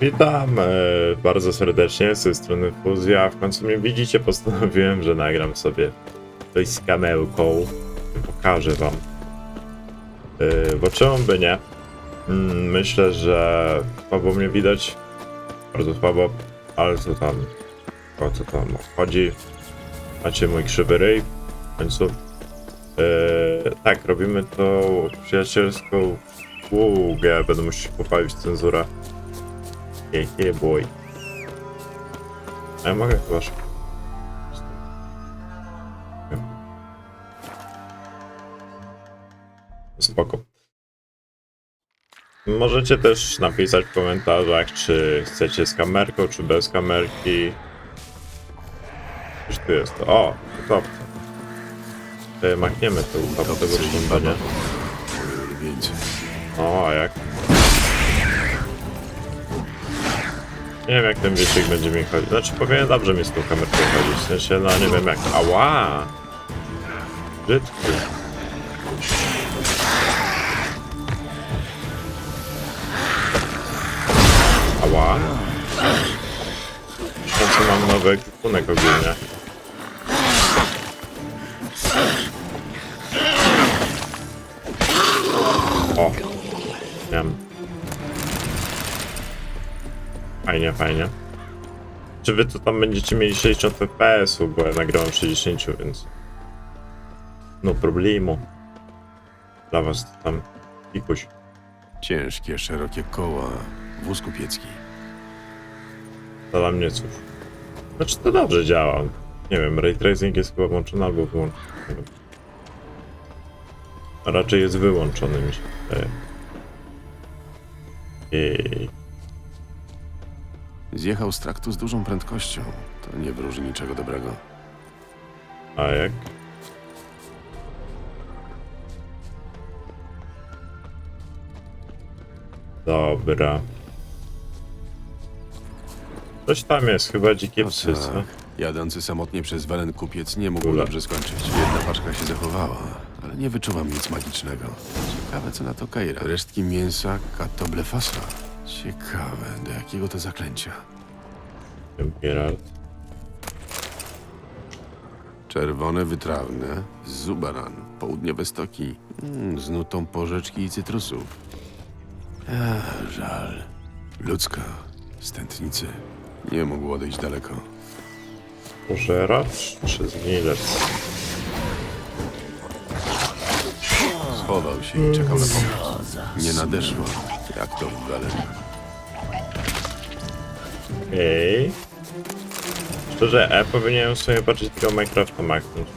Witam e, bardzo serdecznie z tej strony Fuzja. W końcu mnie widzicie, postanowiłem, że nagram sobie coś z kamełką pokażę wam. E, bo czemu by nie? Mm, myślę, że słabo mnie widać. Bardzo słabo, ale co tam? O co tam chodzi? Macie mój krzywy ryj w końcu. E, tak, robimy to przyjacielską ługę. Będę musiał poprawić cenzurę. Boy. A ja mogę chyba szybko. Spoko. Możecie też napisać w komentarzach, czy chcecie z kamerką, czy bez kamerki. Już tu jest. O, to. to. Machniemy to do urządzenia. Więcej. O, jak? Nie wiem jak ten wiecznik będzie mi chodzić. Znaczy powinien dobrze mi z tą kamerką chodzić. W sensie, no nie wiem jak. Ała! Brzydki. Ała! W końcu mam nowy ekwipunek ogólnie. Fajnie, fajnie. Czy wy to tam będziecie mieli 60 fps-u, bo ja nagrałem 60, więc... No problemu. Dla was to tam pikuś. Ciężkie, szerokie koła, wóz kupiecki. Dla mnie cóż. Znaczy to dobrze działa. Nie wiem, ray tracing jest chyba włączony albo wyłączony. A raczej jest wyłączony mi się wydaje. Ej. Zjechał z traktu z dużą prędkością. To nie wróży niczego dobrego. A jak? Dobra. Coś tam jest, chyba dzikie No psy, co? tak. Jadący samotnie przez Welen kupiec nie mógł Ule. dobrze skończyć. Jedna paczka się zachowała, ale nie wyczuwam nic magicznego. Ciekawe co na to Keira. Resztki mięsa katoblefasa. Ciekawe, do jakiego to zaklęcia. Wiem, Geralt. Czerwone wytrawne, zubaran, południowe stoki, mm, z nutą porzeczki i cytrusów. Ech, żal. Ludzka, stętnicy. Nie mógł odejść daleko. Pożeracz czy zgnilec? Schował się i czekał na pomoc. Nie nadeszła, jak to w Welen. Okej. Szczerze, E powinienem sobie patrzeć tylko Minecrafta machnąć.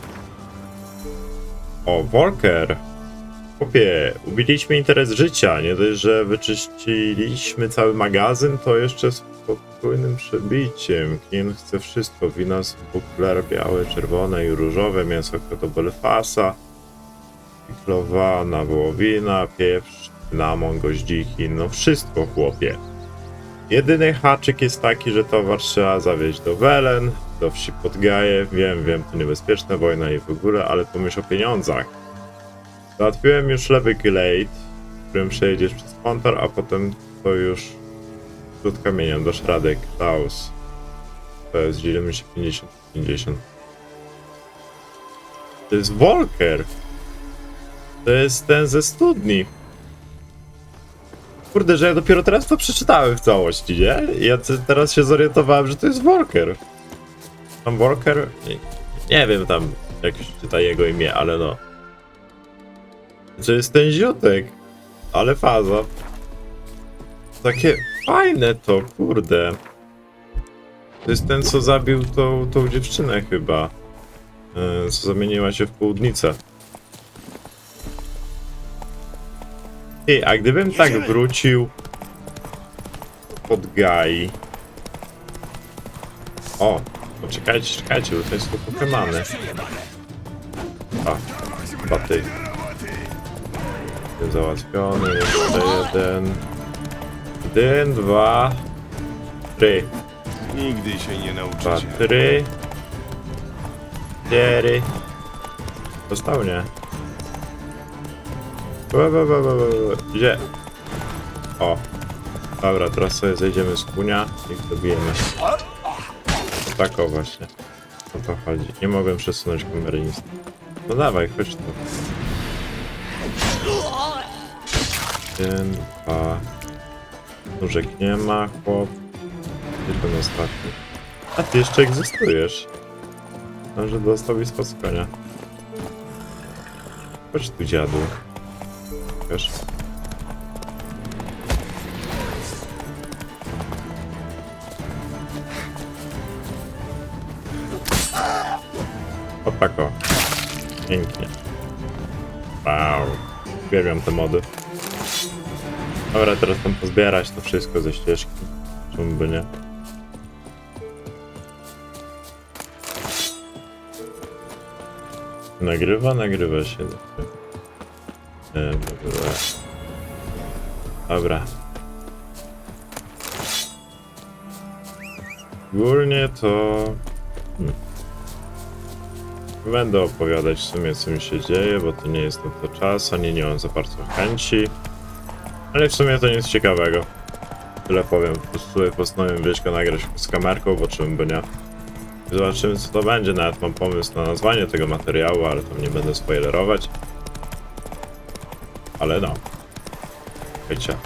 O, Walker! Chłopie, ubiliśmy interes życia. Nie dość, że wyczyściliśmy cały magazyn, to jeszcze z spokojnym przebiciem. Klient chce wszystko. Wina z bukler białe, czerwone i różowe, mięso kotobelfasa, piklowana wołowina, pieprz, cynamon, goździki, no wszystko, chłopie. Jedyny haczyk jest taki, że towar trzeba zawieźć do Welen, do wsi Podgaje. Wiem, wiem, to niebezpieczna wojna i w ogóle, ale pomyśl o pieniądzach. Załatwiłem już lewy glade, którym przejedziesz przez kontor, a potem to już rzut kamieniem do Szradek Klaus. To jest dzielimy się 50-50. To jest Volker! To jest ten ze studni. Kurde, że ja dopiero teraz to przeczytałem w całości, nie? Ja te- teraz się zorientowałem, że to jest Walker. Tam Walker? Nie, nie wiem tam, jak się czyta jego imię, ale no. To jest ten ziutek. Ale faza. Takie fajne to, kurde. To jest ten, co zabił tą, tą dziewczynę chyba. Yy, co zamieniła się w południcę. Ej, a gdybym tak wrócił pod Gai. O, poczekajcie, czekajcie, bo to jest tylko Pokemany. A, chyba ty. Jeden załatwiony, jeszcze jeden. Jeden, dwa, trzy. Nigdy się nie Dwa, nauczycie. trzy. Cztery. Dostał, nie? Ba, ba, ba, ba, ba. Gdzie? O. Dobra, teraz sobie zejdziemy z kunia i dobijemy. Tak o właśnie. O to chodzi. Nie mogłem przesunąć kamery nic. No dawaj, chodź tu. Jeden, dwa. Nóżek nie ma, chłop. Ten ostatni. A ty jeszcze egzystujesz. Może dostał i spod konia. Chodź tu dziadu. Wiesz? O tak o. Pięknie. Wow. Uwielbiam te mody. Dobra, teraz tam pozbierać to wszystko ze ścieżki. Czemu by nie? Nagrywa, nagrywa się. E, dobra. Ogólnie to... Hmm. Będę opowiadać w sumie co mi się dzieje, bo to nie jest na to czas, ani nie mam za bardzo chęci. Ale w sumie to nic ciekawego. Tyle powiem. Po prostu postanowiłem wieczko nagrać z kamerką, bo czym by nie. Zobaczymy co to będzie, nawet mam pomysł na nazwanie tego materiału, ale tam nie będę spoilerować. Ale no. Wiecie.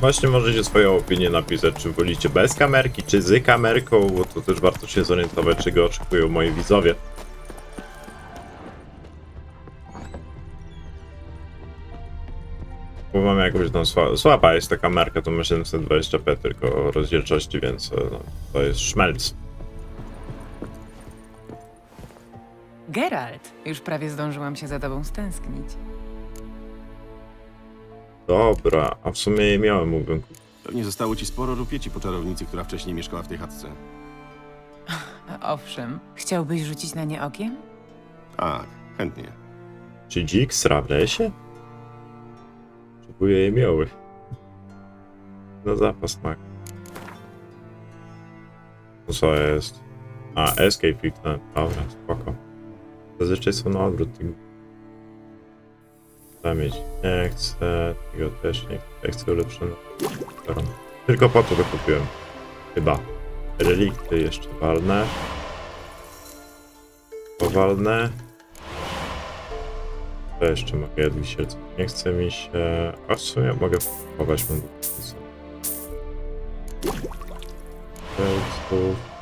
Właśnie możecie swoją opinię napisać, czy wolicie bez kamerki, czy z kamerką, bo to też warto się zorientować, czego oczekują moi widzowie. Bo mam jakąś tam sła, słaba jest ta kamerka, to ma 720p tylko rozdzielczości, więc e, no, to jest szmelc. Geralt, już prawie zdążyłam się za tobą stęsknić. Dobra, a w sumie je miałem, mógłbym kupić. Pewnie zostało ci sporo rupieci po czarownicy, która wcześniej mieszkała w tej chatce. A Owszem, chciałbyś rzucić na nie okiem? Tak, chętnie. Czy dzik sra w lesie? Potrzebuję jej mioły. Na zapas mak. To co jest? A, escape kliknąłem. Dobra, spoko. Zazwyczaj są na odwrót. Chcę mieć. Nie chcę. Tego też nie chcę. Chcę. Tylko po to to kupiłem. Chyba. Relikty jeszcze walne. Powalne. To jeszcze mogę jedli serce. Nie chce mi się... A w sumie mogę kupować mam Serców.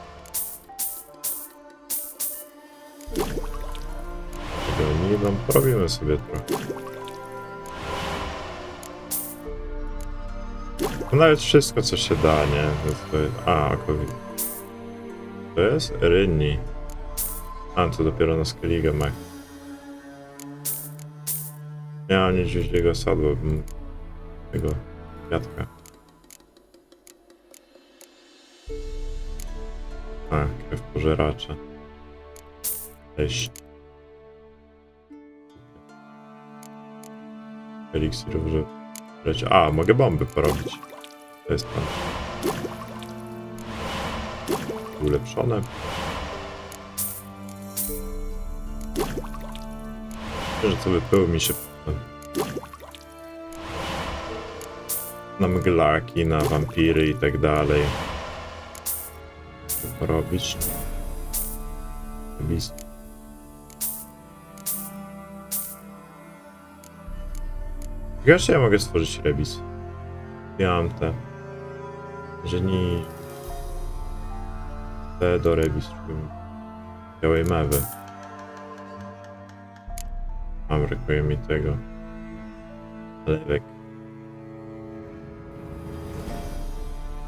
Wam porobimy sobie trochę. To nawet wszystko co się da, nie? To jest... A, COVID. To jest Rynni. A, to dopiero na Skellige ma. Mam niedźwiedziego sadła, tego kwiatka. A, krew pożeracza. Cześć. Eliksir że leci. A, mogę bomby porobić. To jest tam. Ulepszone. Myślę, że to by pył mi się na mglaki, na wampiry i tak dalej. Co porobić? Bis. Wiesz, ja mogę stworzyć rebis. Ja mam te. Że nie. Te do rebis. Białej mewy. Mam, brakuje mi tego. Lewek.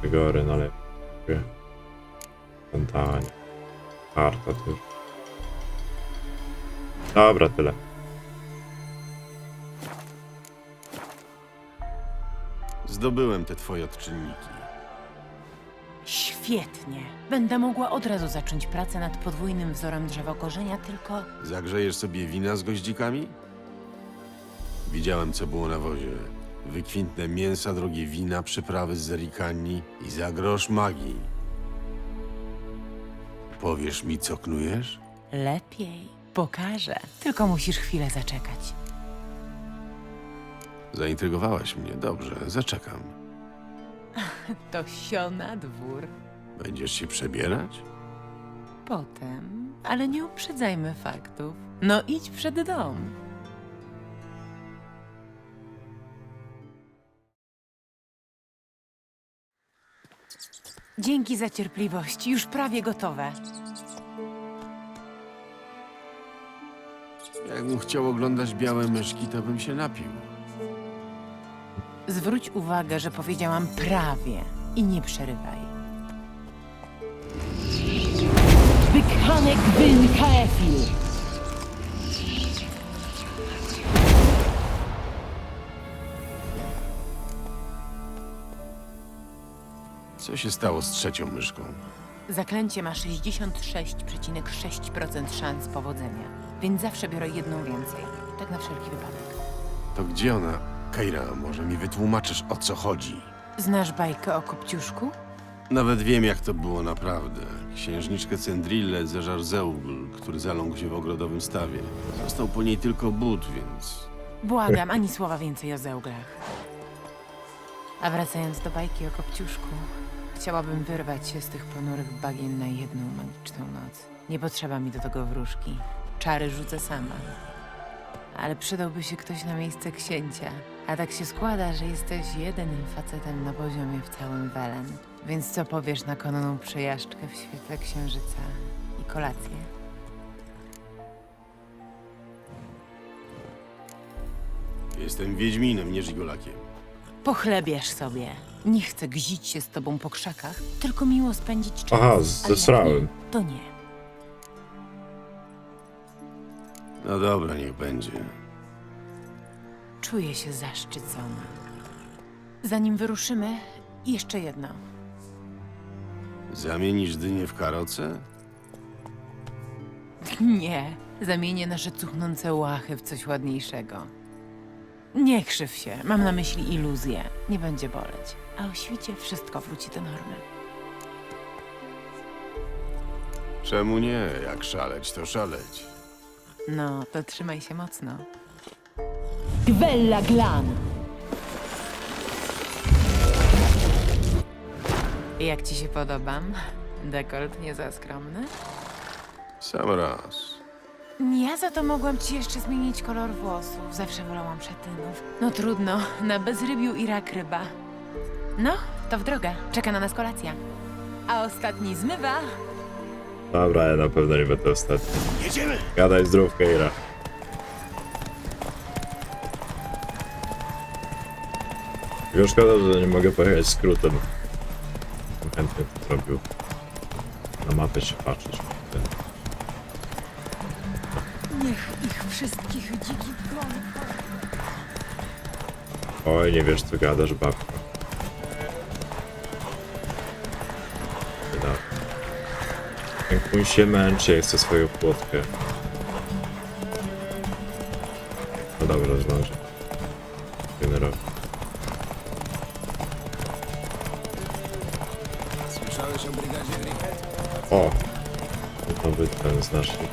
Wygory na lewo. Fontanie. Karta tu. Dobra, tyle. Zdobyłem te twoje odczynniki. Świetnie. Będę mogła od razu zacząć pracę nad podwójnym wzorem drzewokorzenia, tylko Zagrzejesz sobie wina z goździkami? Widziałem, co było na wozie. Wykwintne mięsa, drogie wina, przyprawy z zerikani i za grosz magii. Powiesz mi, co knujesz? lepiej. Pokażę. Tylko musisz chwilę zaczekać. Zaintrygowałaś mnie. Dobrze, zaczekam. To sio na dwór. Będziesz się przebierać? Potem, ale nie uprzedzajmy faktów. No idź przed dom. Dzięki za cierpliwość. Już prawie gotowe. Jakbym chciał oglądać białe myszki, to bym się napił. Zwróć uwagę, że powiedziałam prawie i nie przerywaj. Wykanek Wyn Kaefil. Co się stało z trzecią myszką? Zaklęcie ma 66,6% szans powodzenia, więc zawsze biorę jedną więcej. Tak na wszelki wypadek. To gdzie ona? Keira, może mi wytłumaczysz, o co chodzi? Znasz bajkę o Kopciuszku? Nawet wiem, jak to było naprawdę. Księżniczkę Cendrillę zeżarł Zeugl, który zaląkł się w ogrodowym stawie. Został po niej tylko but, więc... Błagam, ani słowa więcej o zełglach. A wracając do bajki o Kopciuszku, chciałabym wyrwać się z tych ponurych bagien na jedną magiczną noc. Nie potrzeba mi do tego wróżki. Czary rzucę sama. Ale przydałby się ktoś na miejsce księcia. A tak się składa, że jesteś jedynym facetem na poziomie w całym Welen. Więc co powiesz na konną przejażdżkę w świetle księżyca i kolację? Jestem Wiedźminem, nie Żigolakiem. Pochlebiesz sobie. Nie chcę gzić się z tobą po krzakach, tylko miło spędzić czas. Aha, A jak zesrałem. nie, To nie. No dobra, niech będzie. Czuję się zaszczycona. Zanim wyruszymy, jeszcze jedno. Zamienisz dynię w karoce? Nie, zamienię nasze cuchnące łachy w coś ładniejszego. Nie krzyw się, mam na myśli iluzję. Nie będzie boleć. A o świcie wszystko wróci do normy. Czemu nie? Jak szaleć, to szaleć. No, to trzymaj się mocno. Gwella Glan. Jak ci się podobam? Dekolt nie za skromny? Sam raz. Ja za to mogłam ci jeszcze zmienić kolor włosów. Zawsze wolałam szatynów. No trudno, na bezrybiu i rak ryba. No, to w drogę. Czeka na nas kolacja. A ostatni zmywa. Dobra, ja na pewno nie będę ostatni. Jedziemy! Gadaj zdrów, Keira. Tylko szkoda, że nie mogę pojechać skrótem. Chętnie to zrobił. Na mapę się patrzeć. Niech ich wszystkich dziki. Oj, nie wiesz co gadasz, babka. Wyda. Jak mój się męczy, ja chcę swoją płotkę. No dobra, zdążę. Ten znacznik.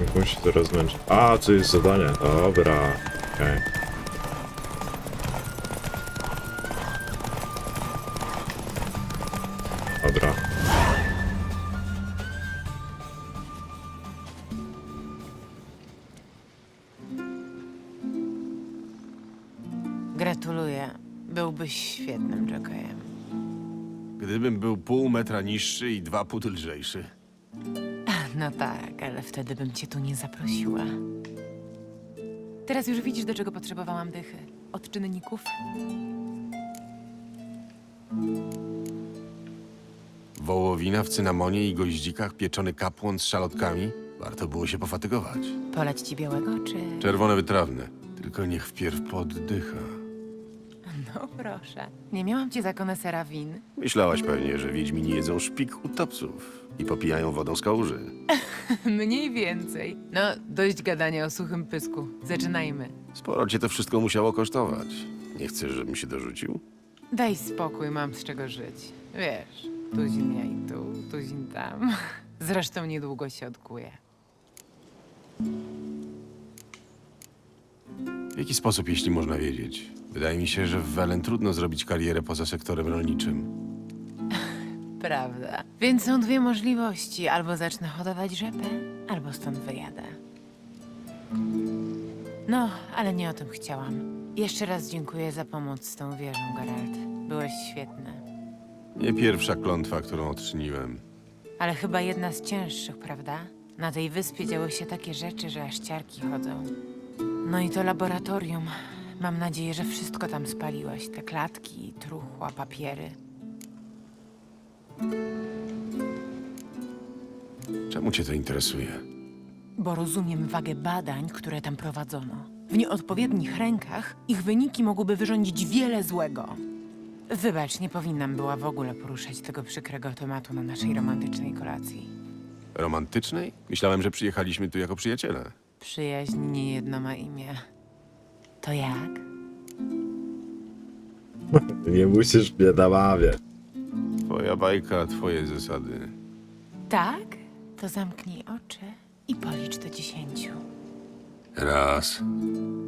Jak musi to rozmęczyć. A, co jest zadanie? Dobra. Okej. Dobra. Gratuluję. Byłbyś świetnym jokejem. Gdybym był pół metra niższy i dwa pół lżejszy. No tak, ale wtedy bym cię tu nie zaprosiła. Teraz już widzisz, do czego potrzebowałam dychy. Od czynników? Wołowina w cynamonie i goździkach, pieczony kapłon z szalotkami. Warto było się pofatygować. Polać ci białego, czy... Czerwone wytrawne. Tylko niech wpierw poddycha. No proszę. Nie miałam cię za konesera win. Myślałaś pewnie, że wiedźmini jedzą szpik utopców i popijają wodą z kałuży. Mniej więcej. No, dość gadania o suchym pysku. Zaczynajmy. Sporo cię to wszystko musiało kosztować. Nie chcesz, żebym się dorzucił? Daj spokój, mam z czego żyć. Wiesz, tuzin ja i tu, tuzin tam. Zresztą niedługo się odkuję. W jaki sposób, jeśli można wiedzieć? Wydaje mi się, że w Welen trudno zrobić karierę poza sektorem rolniczym. Prawda. Więc są dwie możliwości. Albo zacznę hodować rzepę, albo stąd wyjadę. No, ale nie o tym chciałam. Jeszcze raz dziękuję za pomoc z tą wieżą, Geralt. Byłeś świetny. Nie pierwsza klątwa, którą odczyniłem. Ale chyba jedna z cięższych, prawda? Na tej wyspie działy się takie rzeczy, że aż ciarki chodzą. No i to laboratorium. Mam nadzieję, że wszystko tam spaliłeś. Te klatki, truchła, papiery. Czemu cię to interesuje? Bo rozumiem wagę badań, które tam prowadzono. W nieodpowiednich rękach ich wyniki mogłyby wyrządzić wiele złego. Wybacz, nie powinnam była w ogóle poruszać tego przykrego tematu na naszej romantycznej kolacji. Romantycznej? Myślałem, że przyjechaliśmy tu jako przyjaciele. Przyjaźń nie jedno ma imię. To jak? Nie musisz mnie namawiać. Twoja bajka, twoje zasady. Tak? To zamknij oczy i policz do dziesięciu. Raz,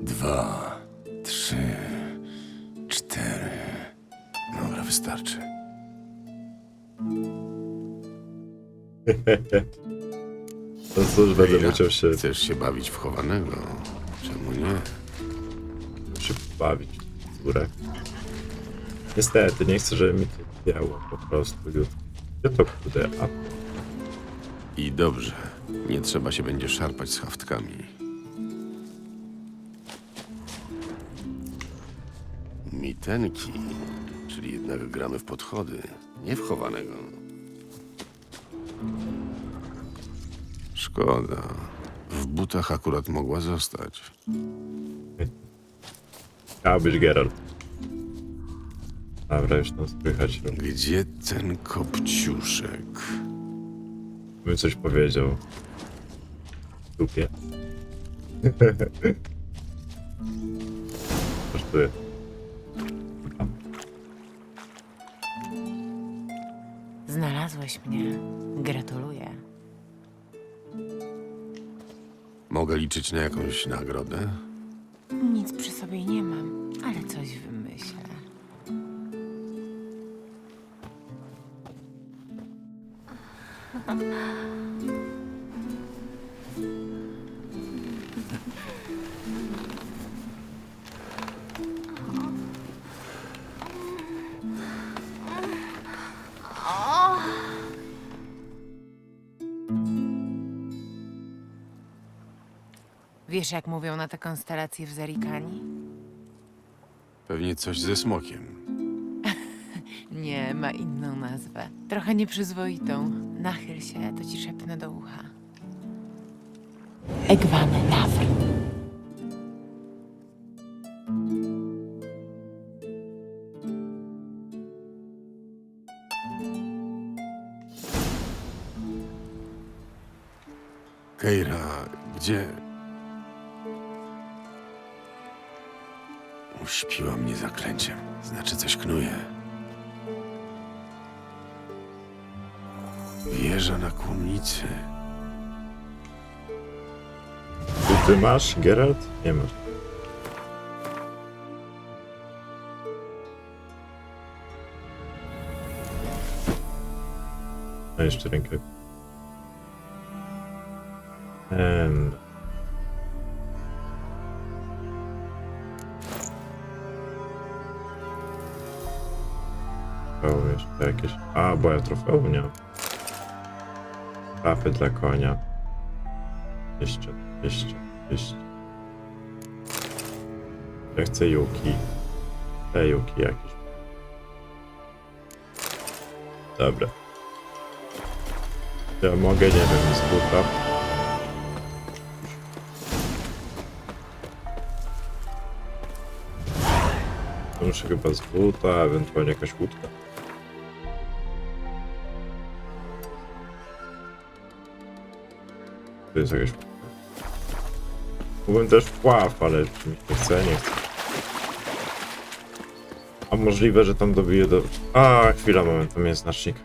dwa, trzy, cztery. Dobra, wystarczy. No cóż, będę musiał się, Chcesz się bawić w chowanego? Czemu nie? Bawić w górę. Niestety, nie chcę, żeby mi to działo po prostu. Gdzie to kudę? A I dobrze. Nie trzeba się będzie szarpać z haftkami. Mitenki, czyli jednak gramy w podchody, nie w chowanego. Szkoda. W butach akurat mogła zostać. Chciał być Geralt. Dobra, już tam słychać. Gdzie ten kopciuszek? Bym coś powiedział. Dupie. Kosztuje. Znalazłeś mnie. Gratuluję. Mogę liczyć na jakąś nagrodę? Nic przy sobie nie mam, ale coś wymyślę. Wiesz, jak mówią na te konstelacje w Zerikani? Pewnie coś ze smokiem. Nie, ma inną nazwę. Trochę nieprzyzwoitą. Nachyl się, to ci szepnę do ucha. Egwany Nawr. Ty, masz, Geralt? Nie masz. A jeszcze rękę. Em. Trofeum jeszcze jakieś. A, bo ja trofeum nie mam. Trafy dla konia. Jeszcze, jeszcze, jeszcze. Ja chcę Yuki. Te Yuki jakieś. Dobra. Ja mogę, nie wiem, z buta. Muszę chyba z buta, ewentualnie jakaś łódka. To jest jakaś Byłbym też pław, ale mi się chce, nie chce. A możliwe, że tam dobiję do... A, chwila, moment, tam jest znacznik.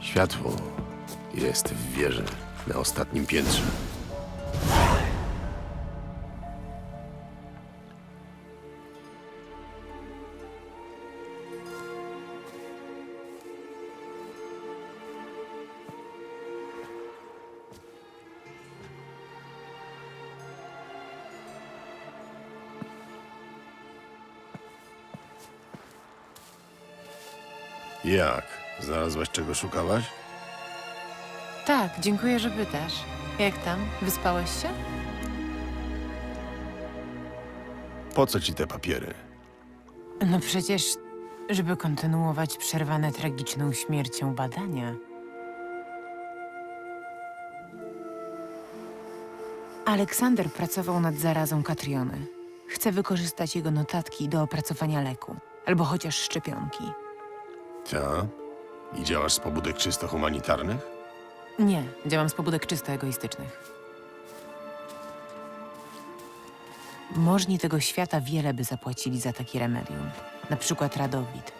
Światło jest w wieży na ostatnim piętrze. Jak? Znalazłaś czego szukałaś? Tak, dziękuję, że pytasz. Jak tam? Wyspałeś się? Po co ci te papiery? No przecież, żeby kontynuować przerwane tragiczną śmiercią badania. Aleksander pracował nad zarazą Katriony. Chce wykorzystać jego notatki do opracowania leku, albo chociaż szczepionki. Ta? I działasz z pobudek czysto humanitarnych? Nie, działam z pobudek czysto egoistycznych. Możni tego świata wiele by zapłacili za takie remedium. Na przykład Radowid.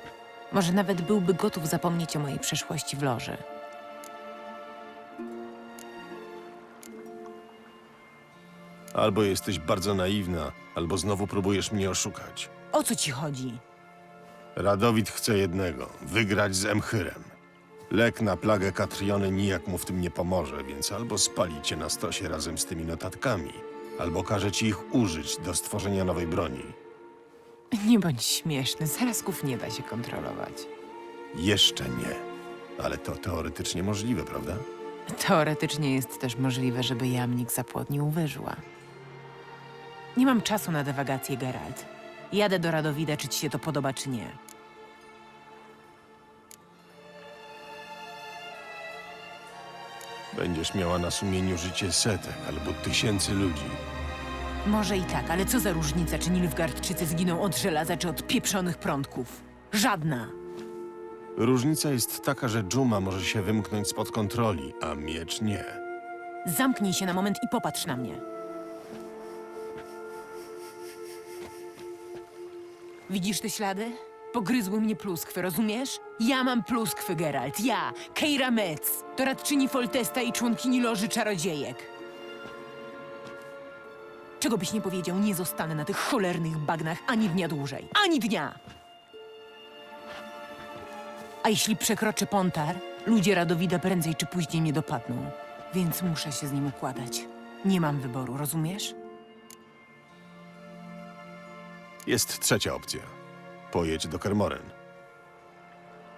Może nawet byłby gotów zapomnieć o mojej przeszłości w loży. Albo jesteś bardzo naiwna, albo znowu próbujesz mnie oszukać. O co ci chodzi? Radowid chce jednego wygrać z Emchyrem. Lek na plagę Katriony nijak mu w tym nie pomoże, więc albo spali cię na stosie razem z tymi notatkami, albo każe ci ich użyć do stworzenia nowej broni. Nie bądź śmieszny, zarazków nie da się kontrolować. Jeszcze nie. Ale to teoretycznie możliwe, prawda? Teoretycznie jest też możliwe, żeby jamnik zapłodnił wyżła. Nie mam czasu na dewagację, Geralt. Jadę do Radowida, czy ci się to podoba, czy nie. Będziesz miała na sumieniu życie setek albo tysięcy ludzi. Może i tak, ale co za różnica, czy Nilfgaardczycy zginą od żelaza, czy od pieprzonych prądków? Żadna. Różnica jest taka, że dżuma może się wymknąć spod kontroli, a miecz nie. Zamknij się na moment i popatrz na mnie. Widzisz te ślady? Pogryzły mnie pluskwy, rozumiesz? Ja mam pluskwy, Geralt. Ja, Keira Metz, doradczyni Foltesta i członkini Loży Czarodziejek. Czego byś nie powiedział, nie zostanę na tych cholernych bagnach ani dnia dłużej. Ani dnia! A jeśli przekroczę Pontar, ludzie Radowida prędzej czy później mnie dopadną. Więc muszę się z nim układać. Nie mam wyboru, rozumiesz? Jest trzecia opcja. Pojedź do Kermoren.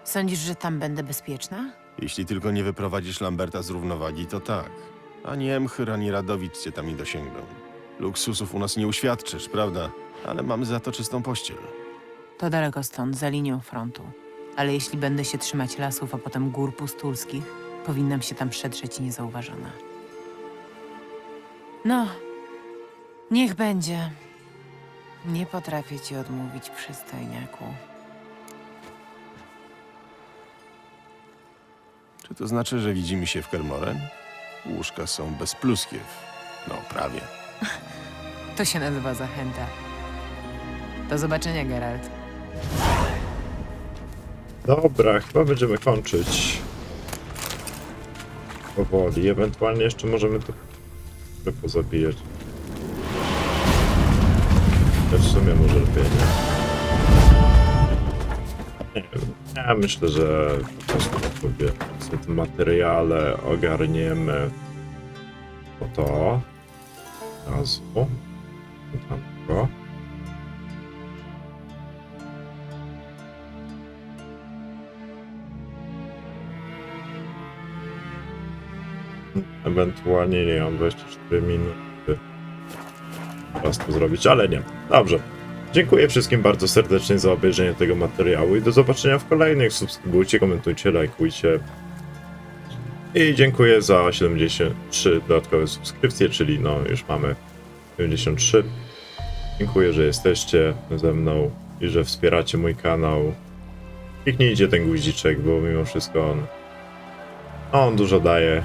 Sądzisz, że tam będę bezpieczna? Jeśli tylko nie wyprowadzisz Lamberta z równowagi, to tak. Ani Emchyr, ani Radowid cię tam nie dosięgną. Luksusów u nas nie uświadczysz, prawda? Ale mamy za to czystą pościel. To daleko stąd, za linią frontu. Ale jeśli będę się trzymać lasów, a potem gór pustulskich, powinnam się tam przedrzeć niezauważona. No, niech będzie. Nie potrafię ci odmówić, przystojniaku. Czy to znaczy, że widzimy się w Kermoren? Łóżka są bez pluskiew. No, prawie. To się nazywa zachęta. Do zobaczenia, Geralt. Dobra, chyba będziemy kończyć. Powoli. Ewentualnie jeszcze możemy tu trochę pozabijać. Ale w sumie może lepiej nie. Ja myślę, że po prostu sobie w tym materiale ogarniemy o to. Razu. Tamko. Ewentualnie nie mam 24 minuty. To zrobić, ale nie. Dobrze. Dziękuję wszystkim bardzo serdecznie za obejrzenie tego materiału i do zobaczenia w kolejnych. Subskrybujcie, komentujcie, lajkujcie. I dziękuję za 73 dodatkowe subskrypcje, czyli no już mamy 73. Dziękuję, że jesteście ze mną i że wspieracie mój kanał. Kliknijcie ten guziczek, bo mimo wszystko on, on dużo daje.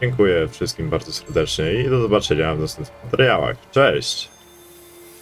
Dziękuję wszystkim bardzo serdecznie i do zobaczenia w następnych materiałach. Cześć!